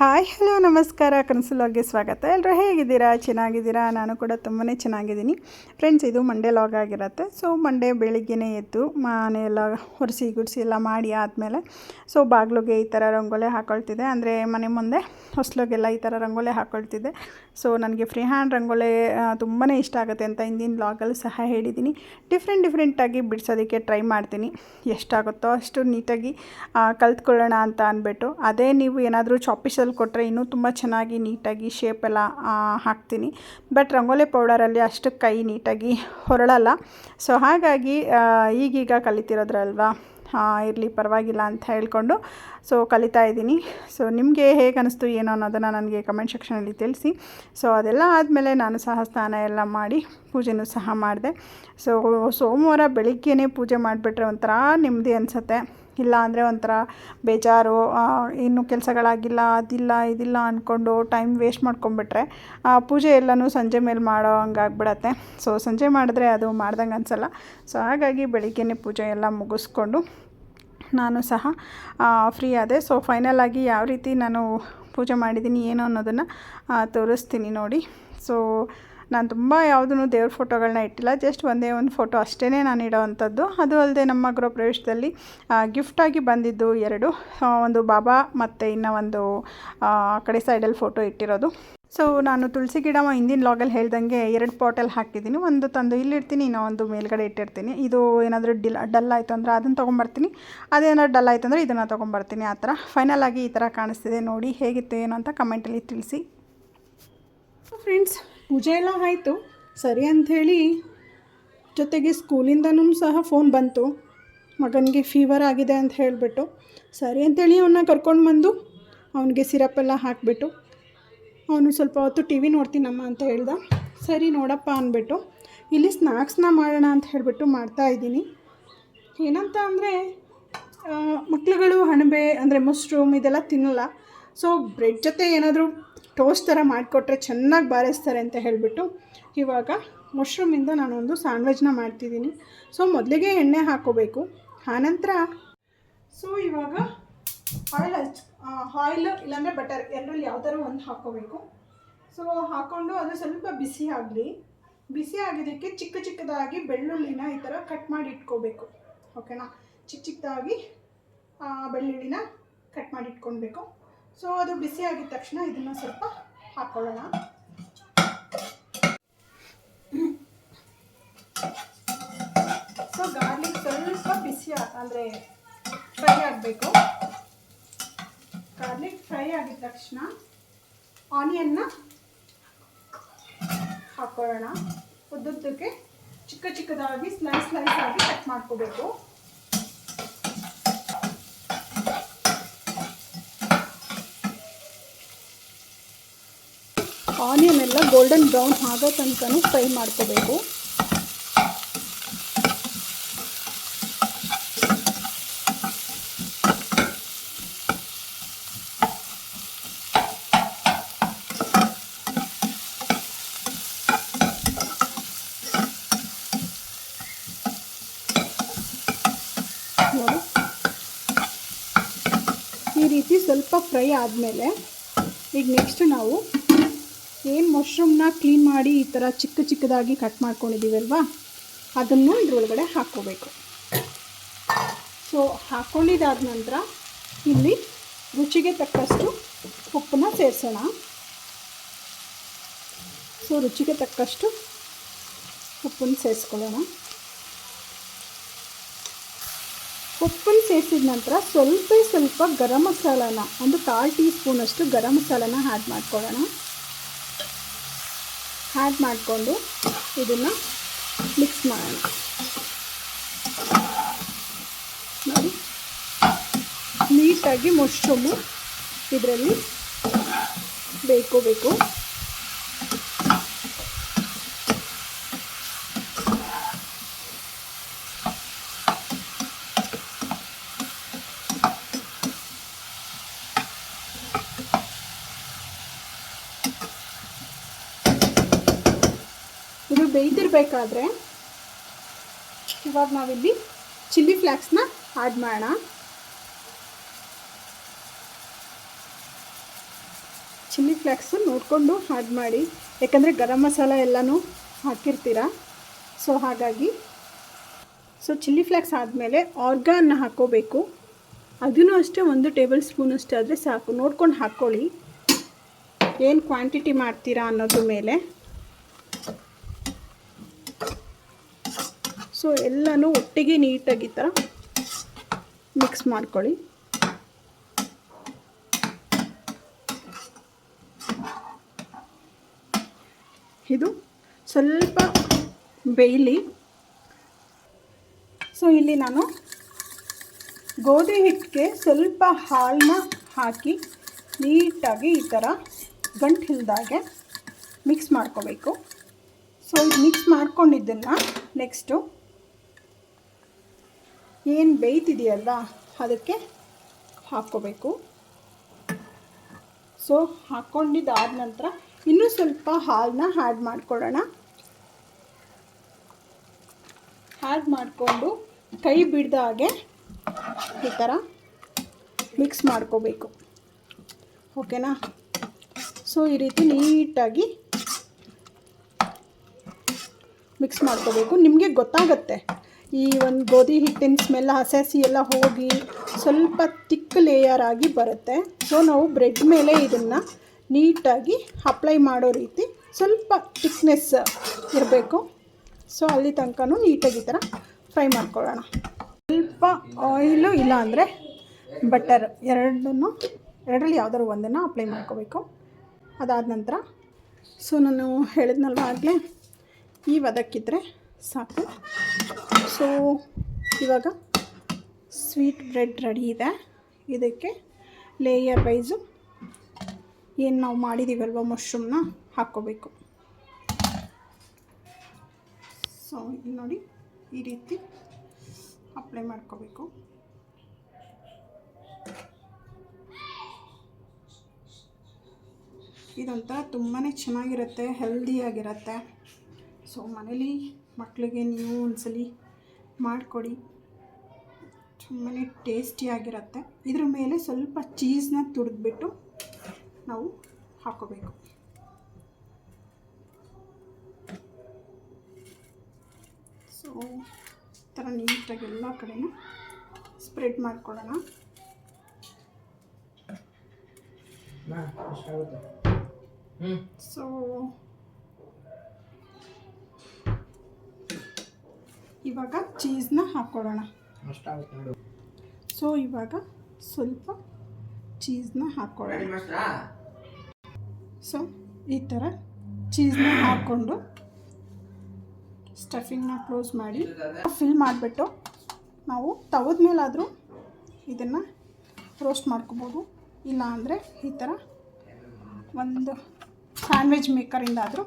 Hi, hello, ನಮಸ್ಕಾರ ಕನಸುಲಾಗ್ಗೆ ಸ್ವಾಗತ. ಎಲ್ಲರೂ ಹೇಗಿದ್ದೀರಾ? ಚೆನ್ನಾಗಿದ್ದೀರಾ? ನಾನು ಕೂಡ ತುಂಬಾ ಚೆನ್ನಾಗಿದ್ದೀನಿ. ಫ್ರೆಂಡ್ಸ್ ಇದು ಮಂಡೇ ಲಾಗ್ ಆಗಿರುತ್ತೆ. ಸೊ ಮಂಡೇ ಬೆಳಿಗ್ಗೆನೇ ಎದ್ದು ಮನೆಯೆಲ್ಲ ಒರೆಸಿ ಗುಡಿಸಿ ಎಲ್ಲ ಮಾಡಿ ಆದಮೇಲೆ ಸೊ ಬಾಗಿಲಿಗೆ ಈ ಥರ ರಂಗೋಲಿ ಹಾಕೊಳ್ತಿದ್ದೆ. ಅಂದರೆ ಮನೆ ಮುಂದೆ ಹೊಸ್ಲಿಗೆಲ್ಲ ಈ ಥರ ರಂಗೋಲಿ ಹಾಕೊಳ್ತಿದ್ದೆ. ಸೊ ನನಗೆ ಫ್ರೀ ಹ್ಯಾಂಡ್ ರಂಗೋಲಿ ತುಂಬಾ ಇಷ್ಟ ಆಗುತ್ತೆ ಅಂತ ಹಿಂದಿನ ಲಾಗಲ್ಲಿ ಸಹ ಹೇಳಿದ್ದೀನಿ. ಡಿಫ್ರೆಂಟ್ ಡಿಫ್ರೆಂಟಾಗಿ ಬಿಡಿಸೋದಕ್ಕೆ ಟ್ರೈ ಮಾಡ್ತೀನಿ. ಎಷ್ಟಾಗುತ್ತೋ ಅಷ್ಟು ನೀಟಾಗಿ ಕಲ್ತ್ಕೊಳ್ಳೋಣ ಅಂತ ಅಂದ್ಬಿಟ್ಟು. ಅದೇ ನೀವು ಏನಾದರೂ ಚಾಪಿಸಲ್ಲಿ ಕೊಟ್ಟರೆ ಇನ್ನೂ ತುಂಬ ಚೆನ್ನಾಗಿ ನೀಟಾಗಿ ಶೇಪ್ ಎಲ್ಲ ಆ, ಹಾಕ್ತೀನಿ. ಬಟ್ ರಂಗೋಲಿ ಪೌಡರಲ್ಲಿ ಅಷ್ಟು ಕೈ ನೀಟಾಗಿ ಹೊರಳಲ್ಲ. ಸೊ ಹಾಗಾಗಿ ಈಗೀಗ ಕಲಿತಿರೋದ್ರಲ್ವಾ? ಇರಲಿ ಪರವಾಗಿಲ್ಲ ಅಂತ ಹೇಳ್ಕೊಂಡು ಸೊ ಕಲಿತಾ ಇದ್ದೀನಿ. ಸೊ ನಿಮಗೆ ಹೇಗೆ ಅನಿಸ್ತು ಏನೋ ಅನ್ನೋದನ್ನು ನನಗೆ ಕಮೆಂಟ್ ಸೆಕ್ಷನಲ್ಲಿ ತಿಳಿಸಿ. ಸೊ ಅದೆಲ್ಲ ಆದಮೇಲೆ ನಾನು ಸಹ ಸ್ನಾನ ಎಲ್ಲ ಮಾಡಿ ಪೂಜೆನೂ ಸಹ ಮಾಡಿದೆ. ಸೊ ಸೋಮವಾರ ಬೆಳಿಗ್ಗೆನೇ ಪೂಜೆ ಮಾಡಿಬಿಟ್ರೆ ಒಂಥರ ನೆಮ್ಮದಿ ಅನಿಸುತ್ತೆ. ಇಲ್ಲ ಅಂದರೆ ಒಂಥರ ಬೇಜಾರು ಇನ್ನೂ ಕೆಲಸಗಳಾಗಿಲ್ಲ, ಅದಿಲ್ಲ, ಇದಿಲ್ಲ ಅಂದ್ಕೊಂಡು ಟೈಮ್ ವೇಸ್ಟ್ ಮಾಡ್ಕೊಂಬಿಟ್ರೆ ಪೂಜೆ ಎಲ್ಲನೂ ಸಂಜೆ ಮೇಲೆ ಮಾಡೋ ಹಂಗಾಗ್ಬಿಡತ್ತೆ. ಸೊ ಸಂಜೆ ಮಾಡಿದ್ರೆ ಅದು ಮಾಡ್ದಂಗೆ ಅನಿಸಲ್ಲ. ಸೊ ಹಾಗಾಗಿ ಬೆಳಿಗ್ಗೆನೇ ಪೂಜೆ ಎಲ್ಲ ಮುಗಿಸ್ಕೊಂಡು ನಾನು ಸಹ ಫ್ರೀ ಆದೆ. ಸೊ ಫೈನಲ್ ಆಗಿ ಯಾವ ರೀತಿ ನಾನು ಪೂಜೆ ಮಾಡಿದ್ದೀನಿ, ಏನು ಅನ್ನೋದನ್ನು ತೋರಿಸ್ತೀನಿ ನೋಡಿ. ಸೊ ನಾನು ತುಂಬ ಯಾವುದೂ ದೇವ್ರ ಫೋಟೋಗಳನ್ನ ಇಟ್ಟಿಲ್ಲ, ಜಸ್ಟ್ ಒಂದೇ ಒಂದು ಫೋಟೋ ಅಷ್ಟೇ ನಾನು ಇಡೋವಂಥದ್ದು. ಅದು ಅಲ್ಲದೆ ನಮ್ಮ ಗೃಹ ಪ್ರವೇಶದಲ್ಲಿ ಗಿಫ್ಟಾಗಿ ಬಂದಿದ್ದು ಎರಡು ಒಂದು ಬಾಬಾ ಮತ್ತು ಇನ್ನೂ ಒಂದು ಆ, ಕಡೆ ಸೈಡಲ್ಲಿ ಫೋಟೋ ಇಟ್ಟಿರೋದು. ಸೊ ನಾನು ತುಳಸಿ ಗಿಡ ಹಿಂದಿನ ಲಾಗಲ್ಲಿ ಹೇಳ್ದಂಗೆ ಎರಡು ಪಾಟಲ್ಲಿ ಹಾಕಿದ್ದೀನಿ. ಒಂದು ತಂದು ಇಲ್ಲಿಡ್ತೀನಿ ಇನ್ನೂ ಒಂದು ಮೇಲ್ಗಡೆ ಇಟ್ಟಿರ್ತೀನಿ. ಇದು ಏನಾದರೂ ಡಿಲ್ ಡಲ್ ಆಯಿತು ಅಂದರೆ ಅದನ್ನು ತೊಗೊಂಬರ್ತೀನಿ. ಅದೇನಾದ್ರು ಡಲ್ ಆಯಿತು ಅಂದರೆ ಇದನ್ನು ತೊಗೊಂಬರ್ತೀನಿ ಆ ಥರ. ಫೈನಲ್ ಆಗಿ ಈ ಥರ ಕಾಣಿಸ್ತಿದೆ ನೋಡಿ, ಹೇಗಿತ್ತು ಏನು ಅಂತ ಕಮೆಂಟಲ್ಲಿ ತಿಳಿಸಿ. ಫ್ರೆಂಡ್ಸ್ ಪೂಜೆ ಎಲ್ಲ ಆಯಿತು. ಸರಿ ಅಂಥೇಳಿ ಜೊತೆಗೆ ಸ್ಕೂಲಿಂದನೂ ಸಹ ಫೋನ್ ಬಂತು. ಮಗನಿಗೆ ಫೀವರ್ ಆಗಿದೆ ಅಂತ ಹೇಳಿಬಿಟ್ಟು, ಸರಿ ಅಂಥೇಳಿ ಅವನ್ನ ಕರ್ಕೊಂಡು ಬಂದು ಅವನಿಗೆ ಎಲ್ಲ ಹಾಕಿಬಿಟ್ಟು, ಅವನು ಸ್ವಲ್ಪ ಹೊತ್ತು ಟಿ ವಿ ನೋಡ್ತೀನಮ್ಮ ಅಂತ ಹೇಳ್ದ. ಸರಿ ನೋಡಪ್ಪ ಅಂದ್ಬಿಟ್ಟು, ಇಲ್ಲಿ ಸ್ನ್ಯಾಕ್ಸ್ನ ಮಾಡೋಣ ಅಂತ ಹೇಳಿಬಿಟ್ಟು ಮಾಡ್ತಾಯಿದ್ದೀನಿ ಏನಂತ ಅಂದರೆ ಮಕ್ಳುಗಳು ಅಣಬೆ ಅಂದರೆ ಮಶ್ರೂಮ್ ಇದೆಲ್ಲ ತಿನ್ನಲ್ಲ. ಸೊ ಬ್ರೆಡ್ ಜೊತೆ ಏನಾದರೂ ಟೋಸ್ಟ್ ಥರ ಮಾಡಿಕೊಟ್ರೆ ಚೆನ್ನಾಗಿ ಬಾರಿಸ್ತಾರೆ ಅಂತ ಹೇಳಿಬಿಟ್ಟು ಇವಾಗ ಮಶ್ರೂಮಿಂದ ನಾನೊಂದು ಸ್ಯಾಂಡ್ವಿಚ್ನ ಮಾಡ್ತಿದ್ದೀನಿ. ಸೊ ಮೊದಲಿಗೆ ಎಣ್ಣೆ ಹಾಕೋಬೇಕು. ಆನಂತರ ಸೊ ಇವಾಗ ಆಯಿಲ್ ಹಚ್ ಆಯಿಲ್ ಇಲ್ಲಾಂದರೆ ಬಟರ್ ಎರಡರಲ್ಲಿ ಯಾವ್ದಾರು ಒಂದು ಹಾಕೋಬೇಕು. ಸೊ ಹಾಕ್ಕೊಂಡು ಅದು ಸ್ವಲ್ಪ ಬಿಸಿ ಆಗಲಿ. ಬಿಸಿ ಆಗಿದ್ದಕ್ಕೆ ಚಿಕ್ಕ ಚಿಕ್ಕದಾಗಿ ಬೆಳ್ಳುಳ್ಳಿನ ಈ ಥರ ಕಟ್ ಮಾಡಿ ಇಟ್ಕೋಬೇಕು. ಓಕೆನಾ ಚಿಕ್ಕ ಚಿಕ್ಕದಾಗಿ ಬೆಳ್ಳುಳ್ಳಿನ ಕಟ್ ಮಾಡಿ ಇಟ್ಕೊಳ್ಬೇಕು. ಸೊ ಅದು ಬಿಸಿ ಆಗಿದ ತಕ್ಷಣ ಇದನ್ನು ಸ್ವಲ್ಪ ಹಾಕ್ಕೊಳ್ಳೋಣ ಸೊ ಗಾರ್ಲಿಕ್ ಸ್ವಲ್ಪ ಬಿಸಿ ಅಂದರೆ ಫ್ರೈ ಆಗಬೇಕು. ಗಾರ್ಲಿಕ್ ಫ್ರೈ ಆಗಿದ ತಕ್ಷಣ ಆನಿಯನ್ನ ಹಾಕೊಳ್ಳೋಣ. ಉದ್ದುದ್ದಕ್ಕೆ ಚಿಕ್ಕ ಚಿಕ್ಕದಾಗಿ ಸ್ಲೈಸ್ ಸ್ಲೈಸ್ ಆಗಿ ಕಟ್ ಮಾಡ್ಕೋಬೇಕು. ಆನಿಯನ್ ಎಲ್ಲ ಗೋಲ್ಡನ್ ಬ್ರೌನ್ ಆಗೋ ತನಕನೂ ಫ್ರೈ ಮಾಡ್ಕೋಬೇಕು. ಈ ರೀತಿ ಸ್ವಲ್ಪ ಫ್ರೈ ಆದಮೇಲೆ ಈಗ ನೆಕ್ಸ್ಟ್ ನಾವು ಏನು ಮಶ್ರೂಮ್ನ ಕ್ಲೀನ್ ಮಾಡಿ ಈ ಥರ ಚಿಕ್ಕ ಚಿಕ್ಕದಾಗಿ ಕಟ್ ಮಾಡ್ಕೊಂಡಿದ್ದೀವಲ್ವಾ ಅದನ್ನು ಇದ್ರೊಳಗಡೆ ಹಾಕ್ಕೋಬೇಕು. ಸೊ ಹಾಕ್ಕೊಂಡಿದ್ದಾದ ನಂತರ ಇಲ್ಲಿ ರುಚಿಗೆ ತಕ್ಕಷ್ಟು ಉಪ್ಪನ್ನ ಸೇರಿಸೋಣ. ಸೊ ರುಚಿಗೆ ತಕ್ಕಷ್ಟು ಉಪ್ಪನ್ನು ಸೇರಿಸ್ಕೊಳ್ಳೋಣ. ಉಪ್ಪನ್ನು ಸೇರಿಸಿದ ನಂತರ ಸ್ವಲ್ಪ ಸ್ವಲ್ಪ ಗರಂ ಮಸಾಲಾನ, ಒಂದು ಕಾಲು ಟೀ ಸ್ಪೂನಷ್ಟು ಗರಂ ಮಸಾಲಾನ ಆ್ಯಡ್ ಮಾಡ್ಕೊಳ್ಳೋಣ. ಆ್ಯಡ್ ಮಾಡಿಕೊಂಡು ಇದನ್ನು ಮಿಕ್ಸ್ ಮಾಡೋಣ. ನೋಡಿ. ನೀಟಾಗಿ ಮಶ್ರೂಮು ಇದರಲ್ಲಿ ಬೇಕು ಇದು ಬೇಯ್ತಿರ್ಬೇಕಾದ್ರೆ ಇವಾಗ ನಾವಿಲ್ಲಿ ಚಿಲ್ಲಿ ಫ್ಲ್ಯಾಕ್ಸ್ನ ಆ್ಯಡ್ ಮಾಡೋಣ. ಚಿಲ್ಲಿ ಫ್ಲ್ಯಾಕ್ಸು ನೋಡಿಕೊಂಡು ಆ್ಯಡ್ ಮಾಡಿ. ಯಾಕಂದರೆ ಗರಂ ಮಸಾಲ ಎಲ್ಲನೂ ಹಾಕಿರ್ತೀರ? ಸೊ, ಹಾಗಾಗಿ. ಸೊ, ಚಿಲ್ಲಿ ಫ್ಲ್ಯಾಕ್ಸ್ ಆದಮೇಲೆ ಆರ್ಗಾನ್ನ ಹಾಕ್ಕೋಬೇಕು ಅದನ್ನು ಅಷ್ಟೇ ಒಂದು ಟೇಬಲ್ ಸ್ಪೂನ್ ಅಷ್ಟೇ ಆದರೆ ಸಾಕು. ನೋಡ್ಕೊಂಡು ಹಾಕ್ಕೊಳ್ಳಿ ಏನು ಕ್ವಾಂಟಿಟಿ ಮಾಡ್ತೀರಾ ಅನ್ನೋದ್ರ ಮೇಲೆ. ಸೊ ಎಲ್ಲನೂ ಒಟ್ಟಿಗೆ ನೀಟಾಗಿ ಥರ ಮಿಕ್ಸ್ ಮಾಡ್ಕೊಳ್ಳಿ. ಇದು ಸ್ವಲ್ಪ ಬೇಯಲಿ. ಸೊ ಇಲ್ಲಿ ನಾನು ಗೋಧಿ ಹಿಟ್ಟಿಗೆ ಸ್ವಲ್ಪ ಹಾಲನ್ನ ಹಾಕಿ ನೀಟಾಗಿ ಈ ಥರ ಗಂಟು ಹಿಲ್ದಾಗೆ ಮಿಕ್ಸ್ ಮಾಡ್ಕೋಬೇಕು. ಸೊ ಇದು ಮಿಕ್ಸ್ ಮಾಡ್ಕೊಂಡಿದ್ದನ್ನು ನೆಕ್ಸ್ಟು ಏನು ಬೇಯ್ತಿದೆಯಲ್ಲ, ಅದಕ್ಕೆ ಹಾಕ್ಕೋಬೇಕು. ಸೊ ಹಾಕ್ಕೊಂಡಿದ್ದಾದ ನಂತರ ಇನ್ನೂ ಸ್ವಲ್ಪ ಹಾಲನ್ನ ಆ್ಯಡ್ ಮಾಡ್ಕೊಳ್ಳೋಣ. ಆ್ಯಡ್ ಮಾಡಿಕೊಂಡು ಕೈ ಬಿಡ್ದ ಹಾಗೆ ಈ ಥರ ಮಿಕ್ಸ್ ಮಾಡ್ಕೋಬೇಕು. ಓಕೆನಾ ಸೊ ಈ ರೀತಿ ನೀಟಾಗಿ ಮಿಕ್ಸ್ ಮಾಡ್ಕೋಬೇಕು. ನಿಮಗೆ ಗೊತ್ತಾಗತ್ತೆ. ಈ ಒಂದು ಗೋಧಿ ಹಿಟ್ಟಿನ ಸ್ಮೆಲ್ ಹಸಿ ಹಸಿ ಎಲ್ಲ ಹೋಗಿ ಸ್ವಲ್ಪ ತಿಕ್ ಲೇಯರ್ ಆಗಿ ಬರುತ್ತೆ. ಸೊ ನಾವು ಬ್ರೆಡ್ ಮೇಲೆ ಇದನ್ನು ನೀಟಾಗಿ ಅಪ್ಲೈ ಮಾಡೋ ರೀತಿ ಸ್ವಲ್ಪ ತಿಕ್ನೆಸ್ ಇರಬೇಕು. ಸೊ ಅಲ್ಲಿ ತನಕನೂ ನೀಟಾಗಿ ಈ ಥರ ಫ್ರೈ ಮಾಡ್ಕೊಳ್ಳೋಣ. ಸ್ವಲ್ಪ ಆಯಿಲು ಇಲ್ಲ ಅಂದರೆ ಬಟರ್ ಎರಡನ್ನು, ಎರಡರಲ್ಲಿ ಯಾವ್ದಾದ್ರು ಒಂದನ್ನು ಅಪ್ಲೈ ಮಾಡ್ಕೋಬೇಕು. ಅದಾದ ನಂತರ ಸೊ ನಾನು ಹೇಳಿದ್ನಲ್ವ ಆಗಲೇ ಈ ವದಕ್ಕಿದ್ರೆ ಸಾಕು. ಸೊ ಇವಾಗ ಸ್ವೀಟ್ ಬ್ರೆಡ್ ರೆಡಿ ಇದೆ. ಇದಕ್ಕೆ ಲೇಯರ್ ವೈಸು ಏನು ನಾವು ಮಾಡಿದ್ದೀವಲ್ವ ಮಶ್ರೂಮ್ನ ಹಾಕ್ಕೋಬೇಕು. ಸೊ ಇಲ್ಲಿ ನೋಡಿ ಈ ರೀತಿ ಅಪ್ಲೈ ಮಾಡ್ಕೋಬೇಕು. ಇದೊಂಥರ ತುಂಬಾ ಚೆನ್ನಾಗಿರುತ್ತೆ ಹೆಲ್ದಿಯಾಗಿರುತ್ತೆ ಸೊ ಮನೇಲಿ ಮಕ್ಕಳಿಗೆ ನೀವು ಒಂದ್ಸಲಿ ಮಾಡಿಕೊಡಿ. ತುಂಬಾ ಟೇಸ್ಟಿಯಾಗಿರುತ್ತೆ ಇದ್ರ ಮೇಲೆ ಸ್ವಲ್ಪ ಚೀಸ್ನ ತುರಿದ್ಬಿಟ್ಟು ನಾವು ಹಾಕೋಬೇಕು. ಸೊ ಈ ಥರ ನೀಟಾಗಿ ಎಲ್ಲ ಕಡೆನೂ ಸ್ಪ್ರೆಡ್ ಮಾಡ್ಕೊಳ್ಳೋಣ. ಸೊ ಇವಾಗ ಚೀಸ್ನ ಹಾಕ್ಕೊಳ್ಳೋಣ ಸೊ ಇವಾಗ ಸ್ವಲ್ಪ ಚೀಸ್ನ ಹಾಕ್ಕೊಳ್ಳೋಣ ಸೊ ಈ ಥರ ಚೀಸ್ನ ಹಾಕ್ಕೊಂಡು ಸ್ಟಫಿಂಗ್ನ ಕ್ಲೋಸ್ ಮಾಡಿ ಫಿಲ್ ಮಾಡಿಬಿಟ್ಟು ನಾವು ತವದ ಮೇಲಾದರೂ ಇದನ್ನು ರೋಸ್ಟ್ ಮಾಡ್ಕೋಬೋದು. ಇಲ್ಲ ಅಂದರೆ ಈ ಥರ ಒಂದು ಸ್ಯಾಂಡ್ವಿಚ್ ಮೇಕರಿಂದಾದರೂ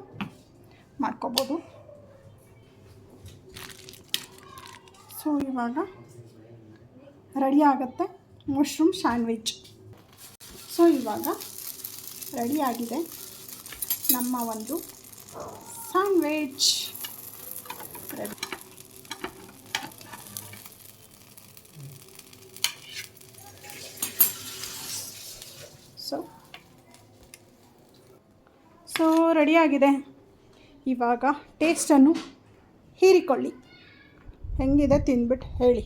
ಮಾಡ್ಕೋಬೋದು. ಸೊ, ಇವಾಗ ರೆಡಿ ಆಗುತ್ತೆ ಮಶ್ರೂಮ್ ಸ್ಯಾಂಡ್ವಿಚ್ ಸೊ, ಇವಾಗ ರೆಡಿ ಆಗಿದೆ ನಮ್ಮ ಒಂದು ಸ್ಯಾಂಡ್ವಿಚ್ ರೆಡಿ ಸೊ ಸೊ ರೆಡಿಯಾಗಿದೆ ಇವಾಗ ಟೇಸ್ಟನ್ನು ಹೀರಿಕೊಳ್ಳಿ. ಹೆಂಗಿದೆ ತಿಂದ್ಬಿಟ್ಟು ಹೇಳಿ.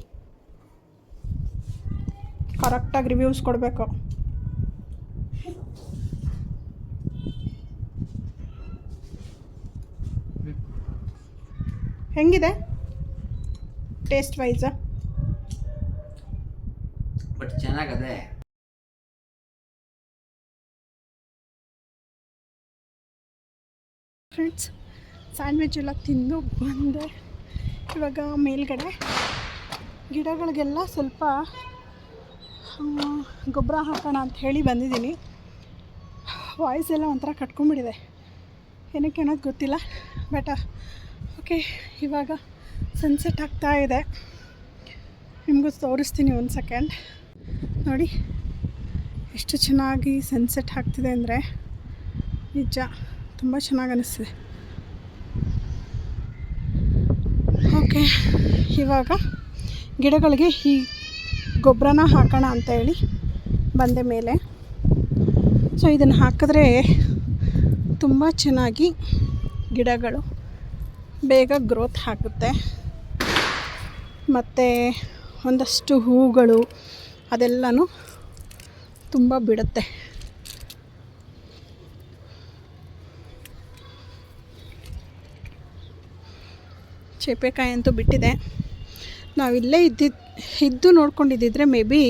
ಕರೆಕ್ಟಾಗಿ ರಿವ್ಯೂಸ್ ಕೊಡಬೇಕು. ಹೆಂಗಿದೆ? ಟೇಸ್ಟ್ ವೈಸ್ ಬಟ್ ಚೆನ್ನಾಗದೆ. ಫ್ರೆಂಡ್ಸ್ ಸ್ಯಾಂಡ್ವಿಚ್ ಎಲ್ಲ ತಿಂದು ಬಂದೆ. ಇವಾಗ ಮೇಲ್ಗಡೆ ಗಿಡಗಳಿಗೆಲ್ಲ ಸ್ವಲ್ಪ ಗೊಬ್ಬರ ಹಾಕೋಣ ಅಂತ ಹೇಳಿ ಬಂದಿದ್ದೀನಿ. ವಾಯ್ಸ್ ಎಲ್ಲ ಒಂಥರ ಕಟ್ಕೊಂಡ್ಬಿಟ್ಟಿದೆ. ಏನಕ್ಕೆ ಅನ್ನೋದು ಗೊತ್ತಿಲ್ಲ ಬಟ್ ಓಕೆ ಇವಾಗ ಸನ್ಸೆಟ್ ಆಗ್ತಾ ಇದೆ. ನಿಮಗೂ ತೋರಿಸ್ತೀನಿ ಒಂದು ಸೆಕೆಂಡ್ ನೋಡಿ, ಎಷ್ಟು ಚೆನ್ನಾಗಿ ಸನ್ಸೆಟ್ ಆಗ್ತಿದೆ ಅಂದರೆ ನಿಜ, ತುಂಬ ಚೆನ್ನಾಗಿ ಅನ್ನಿಸ್ತಿದೆ ಓಕೆ ಇವಾಗ ಗಿಡಗಳಿಗೆ ಈ ಗೊಬ್ಬರನ ಹಾಕೋಣ ಅಂತ ಹೇಳಿ ಬಂದೆ ಮೇಲೆ. ಸೊ ಇದನ್ನು ಹಾಕಿದ್ರೆ ತುಂಬ ಚೆನ್ನಾಗಿ ಗಿಡಗಳು ಬೇಗ ಗ್ರೋತ್ ಆಗುತ್ತೆ. ಮತ್ತು ಒಂದಷ್ಟು ಹೂಗಳು ಅದೆಲ್ಲನೂ ತುಂಬ ಬಿಡುತ್ತೆ. ಚೇಪೆಕಾಯಿ ಅಂತೂ ಬಿಟ್ಟಿದೆ. ನಾವು ಇಲ್ಲೇ ಇದ್ದಿದ್ದು ಇದ್ದು ನೋಡ್ಕೊಂಡಿದ್ದಿದ್ರೆ ಮೇ ಬಿ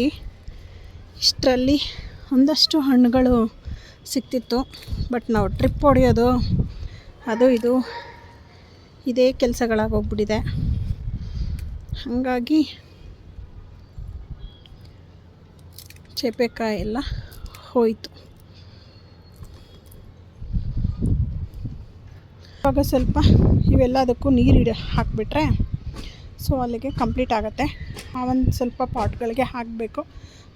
ಇಷ್ಟರಲ್ಲಿ ಒಂದಷ್ಟು ಹಣ್ಣುಗಳು ಸಿಕ್ತಿತ್ತು. ಬಟ್ ನಾವು ಟ್ರಿಪ್ ಹೊಡೆಯೋದು, ಅದು ಇದು, ಇದೇ ಕೆಲಸಗಳಾಗೋಗ್ಬಿಟ್ಟಿದೆ. ಹಾಗಾಗಿ ಚೇಪೆಕಾಯಿ ಎಲ್ಲ ಹೋಯಿತು. ಇವಾಗ ಸ್ವಲ್ಪ ಇವೆಲ್ಲದಕ್ಕೂ ನೀರು ಇಡ ಹಾಕಿಬಿಟ್ರೆ ಸೊ ಅಲ್ಲಿಗೆ ಕಂಪ್ಲೀಟ್ ಆಗುತ್ತೆ. ಆ ಒಂದು ಸ್ವಲ್ಪ ಪಾಟ್ಗಳಿಗೆ ಹಾಕಬೇಕು.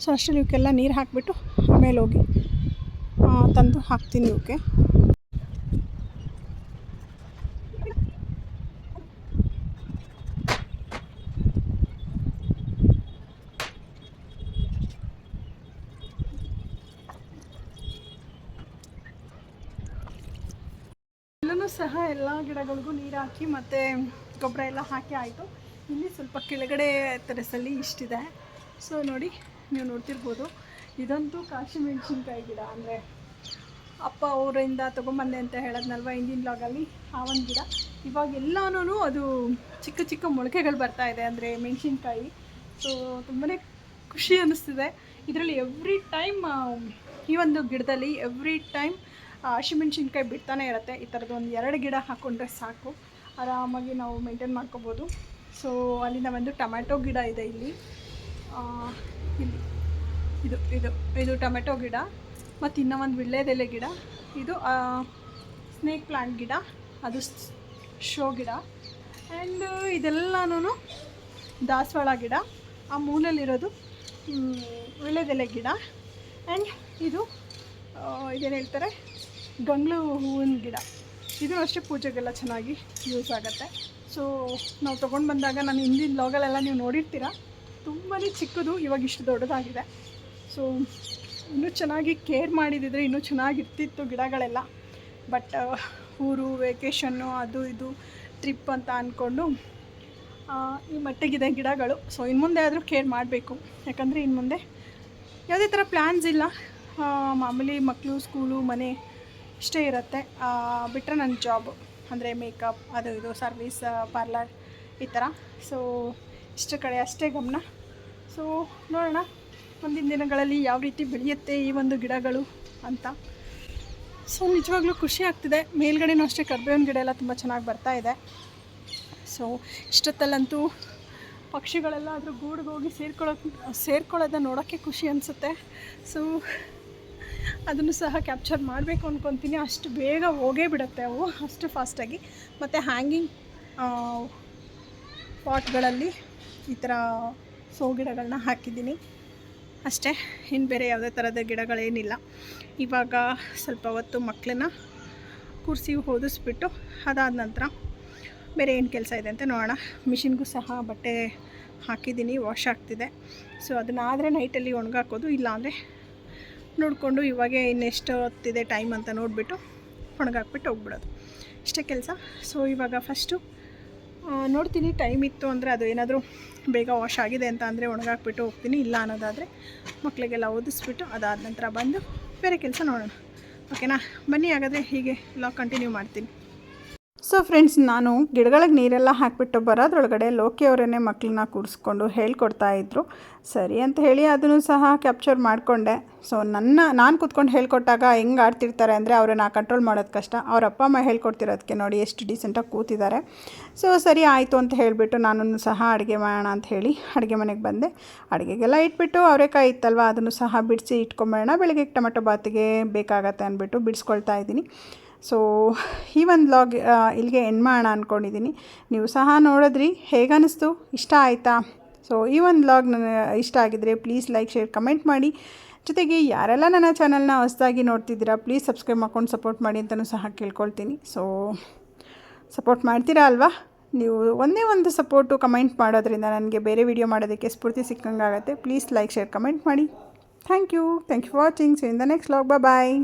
ಸೊ ಅಷ್ಟರಲ್ಲಿ ಇವಕ್ಕೆಲ್ಲ ನೀರು ಹಾಕಿಬಿಟ್ಟು ಆಮೇಲೆ ಹೋಗಿ ತಂದು ಹಾಕ್ತೀನಿ ಇವಕ್ಕೆ. ಇಲ್ಲೂ ಸಹ ಎಲ್ಲ ಗಿಡಗಳಿಗೂ ನೀರು ಹಾಕಿ ಮತ್ತು ಗೊಬ್ಬರ ಎಲ್ಲ ಹಾಕಿ ಆಯಿತು. ಇಲ್ಲಿ ಸ್ವಲ್ಪ ಕೆಳಗಡೆ ತೆರೆಸಲ್ಲಿ ಇಷ್ಟಿದೆ. ಸೊ ನೋಡಿ, ನೀವು ನೋಡ್ತಿರ್ಬೋದು. ಇದಂತೂ ಕಾಶಿ ಮೆಣಸಿನ್ಕಾಯಿ ಗಿಡ ಅಂದರೆ ಅಪ್ಪ ಅವರಿಂದ ತೊಗೊಂಬಂದೆ ಅಂತ ಹೇಳೋದ್ನಲ್ವ ಹಿಂದಿನ ಲಾಗಲ್ಲಿ ಆ ಒಂದು ಗಿಡ. ಇವಾಗ ಎಲ್ಲನೂ ಅದು ಚಿಕ್ಕ ಚಿಕ್ಕ ಮೊಳಕೆಗಳು ಬರ್ತಾ ಇದೆ ಅಂದರೆ ಮೆಣಸಿನ್ಕಾಯಿ. ಸೊ ತುಂಬಾ ಖುಷಿ ಅನ್ನಿಸ್ತಿದೆ ಇದರಲ್ಲಿ ಎವ್ರಿ ಟೈಮ್ ಈ ಒಂದು ಗಿಡದಲ್ಲಿ ಎವ್ರಿ ಟೈಮ್ ಹಸಿಮೆಣ್ಸಿನ್ಕಾಯಿ ಬಿಡ್ತಾನೆ ಇರುತ್ತೆ. ಈ ಥರದ್ದು ಒಂದು ಎರಡು ಗಿಡ ಹಾಕ್ಕೊಂಡ್ರೆ ಸಾಕು. ಆರಾಮಾಗಿ ನಾವು ಮೇಂಟೈನ್ ಮಾಡ್ಕೋಬೋದು. ಸೊ ಅಲ್ಲಿಂದ ಒಂದು ಟೊಮ್ಯಾಟೊ ಗಿಡ ಇದೆ ಇಲ್ಲಿ. ಇಲ್ಲಿ. ಇದು ಇದು ಇದು ಟೊಮೆಟೊ ಗಿಡ. ಮತ್ತು ಇನ್ನೂ ಒಂದು ವಿಳ್ಳೆದೆಲೆ ಗಿಡ. ಇದು ಸ್ನೇಕ್ ಪ್ಲಾಂಟ್ ಗಿಡ. ಅದು ಶೋ ಗಿಡ. ಆ್ಯಂಡ್ ಇದೆಲ್ಲನೂ ದಾಸವಾಳ ಗಿಡ. ಆ ಮೂಲಲ್ಲಿರೋದು ವಿಳ್ಳೆದೆಲೆ ಗಿಡ. ಆ್ಯಂಡ್ ಇದು ಇದೇನು ಹೇಳ್ತಾರೆ? ಗಂಗ್ಳು ಹೂವಿನ ಗಿಡ. ಇದು ಅಷ್ಟೇ ಪೂಜೆಗೆಲ್ಲ ಚೆನ್ನಾಗಿ ಯೂಸ್ ಆಗುತ್ತೆ. ಸೊ ನಾವು ತೊಗೊಂಡು ಬಂದಾಗ ನಾನು ಹಿಂದಿನ ಲಾಗಲೆಲ್ಲ ನೀವು ನೋಡಿರ್ತೀರ? ತುಂಬಾ ಚಿಕ್ಕದು, ಇವಾಗ ಇಷ್ಟು ದೊಡ್ಡದಾಗಿದೆ. ಸೊ ಇನ್ನೂ ಚೆನ್ನಾಗಿ ಕೇರ್ ಮಾಡಿದಿದ್ರೆ ಇನ್ನೂ ಚೆನ್ನಾಗಿರ್ತಿತ್ತು ಗಿಡಗಳೆಲ್ಲ. ಬಟ್ ಊರು ವೆಕೇಷನ್ನು ಅದು ಇದು ಟ್ರಿಪ್ ಅಂತ ಅಂದ್ಕೊಂಡು ಈ ಮಟ್ಟಿಗಿದೆ ಗಿಡಗಳು. ಸೊ ಇನ್ನು ಮುಂದೆ ಆದರೂ ಕೇರ್ ಮಾಡಬೇಕು. ಯಾಕಂದರೆ ಇನ್ನು ಮುಂದೆ ಯಾವುದೇ ಥರ ಪ್ಲ್ಯಾನ್ಸ್ ಇಲ್ಲ. ಮಾಮೂಲಿ ಮಕ್ಕಳು ಸ್ಕೂಲು ಮನೆ ಇಷ್ಟೇ ಇರುತ್ತೆ. ಬಿಟ್ಟರೆ ನನ್ನ ಜಾಬ್ ಅಂದರೆ ಮೇಕಪ್ ಅದು ಇದು ಸರ್ವಿಸ್ ಪಾರ್ಲರ್ ಈ ಥರ ಸೊ ಇಷ್ಟು ಕಡೆ ಅಷ್ಟೇ ಗಮನ. ಸೊ ನೋಡೋಣ, ಮುಂದಿನ ದಿನಗಳಲ್ಲಿ ಯಾವ ರೀತಿ ಬೆಳೆಯುತ್ತೆ ಈ ಒಂದು ಗಿಡಗಳು ಅಂತ. ಸೊ ನಿಜವಾಗ್ಲೂ ಖುಷಿ ಆಗ್ತಿದೆ. ಮೇಲ್ಗಡೆನೂ ಅಷ್ಟೇ, ಕರ್ಬೇವಿನ ಗಿಡ ಎಲ್ಲ ತುಂಬ ಚೆನ್ನಾಗಿ ಬರ್ತಾ ಇದೆ. ಸೊ ಇಷ್ಟೊತ್ತಲ್ಲಂತೂ ಪಕ್ಷಿಗಳೆಲ್ಲ ಅದ್ರ ಗೂಡಿಗೆ ಹೋಗಿ ಸೇರ್ಕೊಳ್ಳೋಕೆ ಸೇರ್ಕೊಳ್ಳೋದನ್ನ ನೋಡೋಕ್ಕೆ ಖುಷಿ ಅನಿಸುತ್ತೆ. ಸೊ ಅದನ್ನು ಸಹ ಕ್ಯಾಪ್ಚರ್ ಮಾಡಬೇಕು ಅಂದ್ಕೊತೀನಿ ಅಷ್ಟು ಬೇಗ ಹೋಗೇ ಬಿಡುತ್ತೆ ಅವು, ಅಷ್ಟು ಫಾಸ್ಟಾಗಿ ಮತ್ತು ಹ್ಯಾಂಗಿಂಗ್ ಪಾಟ್ಗಳಲ್ಲಿ ಈ ಥರ ಸೋ ಗಿಡಗಳನ್ನ ಹಾಕಿದ್ದೀನಿ. ಅಷ್ಟೇ ಇನ್ನು ಬೇರೆ ಯಾವುದೇ ಥರದ ಗಿಡಗಳೇನಿಲ್ಲ. ಇವಾಗ ಸ್ವಲ್ಪ ಹೊತ್ತು ಮಕ್ಕಳನ್ನ ಕೂರಿಸಿ ಓದಿಸ್ಬಿಟ್ಟು ಅದಾದ ನಂತರ ಬೇರೆ ಏನು ಕೆಲಸ ಇದೆ ಅಂತ ನೋಡೋಣ. ಮಿಷಿನ್ಗೂ ಸಹ ಬಟ್ಟೆ ಹಾಕಿದ್ದೀನಿ ವಾಶ್ ಆಗ್ತಿದೆ. ಸೊ ಅದನ್ನಾದರೆ ನೈಟಲ್ಲಿ ಒಣಗಾಕೋದು, ಇಲ್ಲಾಂದರೆ ನೋಡಿಕೊಂಡು ಇವಾಗೆ ಇನ್ನೆಷ್ಟು ಹೊತ್ತಿದೆ ಟೈಮ್ ಅಂತ ನೋಡಿಬಿಟ್ಟು ಒಣಗಾಕ್ಬಿಟ್ಟು ಹೋಗ್ಬಿಡೋದು. ಇಷ್ಟೇ ಕೆಲಸ. ಸೊ ಇವಾಗ ಫಸ್ಟು ನೋಡ್ತೀನಿ ಟೈಮ್ ಇತ್ತು ಅಂದರೆ ಅದು ಏನಾದರೂ ಬೇಗ ವಾಶ್ ಆಗಿದೆ ಅಂತ ಅಂದರೆ ಒಣಗಾಕ್ಬಿಟ್ಟು ಹೋಗ್ತೀನಿ. ಇಲ್ಲ ಅನ್ನೋದಾದರೆ ಮಕ್ಕಳಿಗೆಲ್ಲ ಓದಿಸ್ಬಿಟ್ಟು ಅದಾದ ನಂತರ ಬಂದು ಬೇರೆ ಕೆಲಸ ನೋಡೋಣ. ಓಕೆನಾ ಬನ್ನಿ ಹಾಗಾದರೆ ಹೀಗೆ ಎಲ್ಲ ಕಂಟಿನ್ಯೂ ಮಾಡ್ತೀನಿ. ಸೊ ಫ್ರೆಂಡ್ಸ್ ನಾನು ಗಿಡಗಳಿಗೆ ನೀರೆಲ್ಲ ಹಾಕಿಬಿಟ್ಟು ಬರೋದ್ರೊಳಗಡೆ ಲೋಕಿ ಮಕ್ಕಳನ್ನ ಕೂರಿಸ್ಕೊಂಡು ಹೇಳ್ಕೊಡ್ತಾ ಇದ್ರು. ಸರಿ ಅಂತ ಹೇಳಿ ಅದನ್ನು ಸಹ ಕ್ಯಾಪ್ಚರ್ ಮಾಡಿಕೊಂಡೆ. ಸೊ ನನ್ನ, ನಾನು ಕೂತ್ಕೊಂಡು ಹೇಳ್ಕೊಟ್ಟಾಗ ಹೆಂಗೆ ಆಡ್ತಿರ್ತಾರೆ ಅಂದರೆ ಅವ್ರನ್ನ ಕಂಟ್ರೋಲ್ ಮಾಡೋದು ಕಷ್ಟ. ಅವ್ರ ಅಪ್ಪ, ಅಮ್ಮ ಹೇಳ್ಕೊಡ್ತಿರೋದಕ್ಕೆ ನೋಡಿ ಎಷ್ಟು ಡೀಸೆಂಟಾಗಿ ಕೂತಿದ್ದಾರೆ. ಸೊ ಸರಿ ಆಯಿತು ಅಂತ ಹೇಳಿಬಿಟ್ಟು ನಾನು ಸಹ ಅಡುಗೆ ಮಾಡೋಣ ಅಂತ ಹೇಳಿ ಅಡುಗೆ ಮನೆಗೆ ಬಂದೆ. ಅಡುಗೆಗೆಲ್ಲ ಇಟ್ಬಿಟ್ಟು ಅವರೇಕಾಯಿ ಇತ್ತಲ್ವ, ಅದನ್ನು ಸಹ ಬಿಡಿಸಿ ಇಟ್ಕೊಂಬೇಡ ಬೆಳಗ್ಗೆ ಟೊಮೆಟೊ ಬಾತಿಗೆ ಬೇಕಾಗತ್ತೆ ಅಂದ್ಬಿಟ್ಟು ಬಿಡಿಸ್ಕೊಳ್ತಾ ಇದ್ದೀನಿ. ಸೊ ಈ ಒಂದು ಬ್ಲಾಗ್ ಇಲ್ಲಿಗೆ ಎಂಡ್ ಮಾಡೋಣ ಅಂದ್ಕೊಂಡಿದ್ದೀನಿ ನೀವು ಸಹ ನೋಡಿದ್ರಿ ಹೇಗನ್ನಿಸ್ತು ಇಷ್ಟ ಆಯಿತಾ? ಸೊ ಈ ಒಂದು ಬ್ಲಾಗ್ ನನಗೆ ಇಷ್ಟ ಆಗಿದ್ರೆ ಪ್ಲೀಸ್ ಲೈಕ್ ಶೇರ್ ಕಮೆಂಟ್ ಮಾಡಿ. ಜೊತೆಗೆ ಯಾರೆಲ್ಲ ನನ್ನ ಚಾನಲ್ನ ಹೊಸದಾಗಿ ನೋಡ್ತಿದ್ದೀರಾ ಪ್ಲೀಸ್ ಸಬ್ಸ್ಕ್ರೈಬ್ ಮಾಡ್ಕೊಂಡು ಸಪೋರ್ಟ್ ಮಾಡಿ ಅಂತಲೂ ಸಹ ಕೇಳ್ಕೊಳ್ತೀನಿ. ಸೊ ಸಪೋರ್ಟ್ ಮಾಡ್ತೀರಾ ಅಲ್ವಾ? ನೀವು ಒಂದೇ ಒಂದು ಸಪೋರ್ಟು ಕಮೆಂಟ್ ಮಾಡೋದ್ರಿಂದ ನನಗೆ ಬೇರೆ ವಿಡಿಯೋ ಮಾಡೋದಕ್ಕೆ ಸ್ಫೂರ್ತಿ ಸಿಕ್ಕಂಗಾಗುತ್ತೆ. ಪ್ಲೀಸ್ ಲೈಕ್ ಶೇರ್ ಕಮೆಂಟ್ ಮಾಡಿ. Thank you thank you watching so in the next log bye